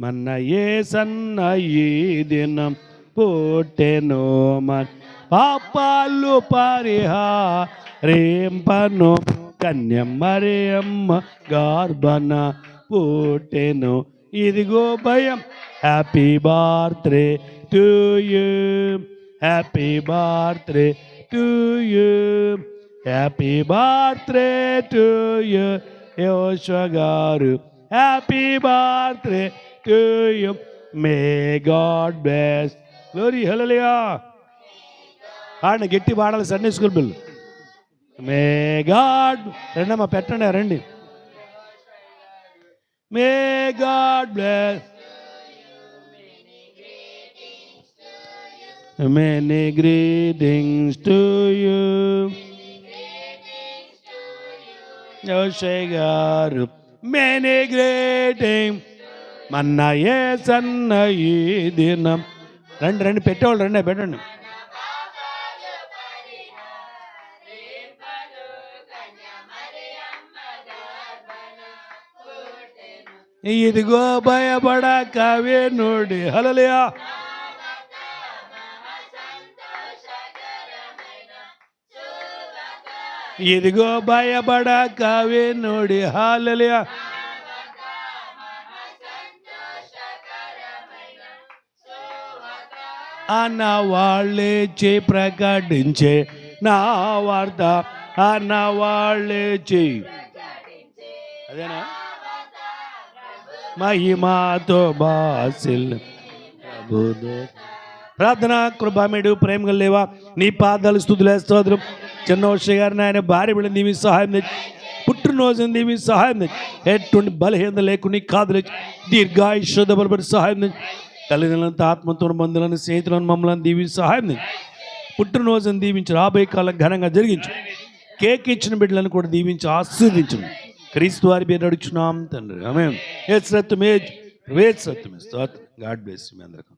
మన ఏ సన్న ఈ దినం పుట్టెను మన పాపాలు పరిహారింపను కన్యమరియమ్మ గార్బన పుట్టెను. ఇదిగో భయం. Happy birthday to you. Happy birthday to you. Happy birthday to you. Yoshwa garu. Happy birthday to you may God bless glory hallelujah ఆడిన గట్టి పాడాలి సండే స్కూల్ బిల్ మే గాడ్ రండమ్మా పెట్టండి రండి. May God bless Many greetings to you. Yoshay garu many greeting మన్న ఏ సన్న ఈ దినం. రండి రండి పెట్టేవాళ్ళు రండి పెట్టండి. ఇదిగో భయపడ భయపడక వేణుడి. హలలియా ఇదిగో భయపడక వేణుడి హాలలియా అన్న వాళ్ళేచి ప్రకటించే నా వార్త అన్న వాళ్ళేచి అదేనా? మహిమాతో బాసిల్. ప్రార్థన కృపామేడు ప్రేమ లేవా నీ పాదాలు స్థుతులే స్తోత్రం. చిన్న వర్ష గారిని ఆయన భార్య బిడ్డ నీవి సహాయం తెచ్చి పుట్టినరోజు నీవి సహాయం తెచ్చి ఎటువంటి బలహీనత లేకుండా కాదులు దీర్ఘాయుష్ద బలపడి సహాయం తెచ్చి తల్లిదండ్రులంతా ఆత్మతో బంధువులను స్నేహితులను మమ్మల్ని దీవి సహాయం తెచ్చి పుట్టినరోజును దీవించి రాబోయే కాలం ఘనంగా జరిగించు. కేక్ ఇచ్చిన బిడ్డలను కూడా దీవించి ఆశీర్వదించు. క్రీస్తు వారి పేరు అడుగుచున్నాం తండ్రి. ఆమె ఏ సత్యమే వేద్ సత్యమే గాడ్ బ్లెస్ మీ అందరికీ.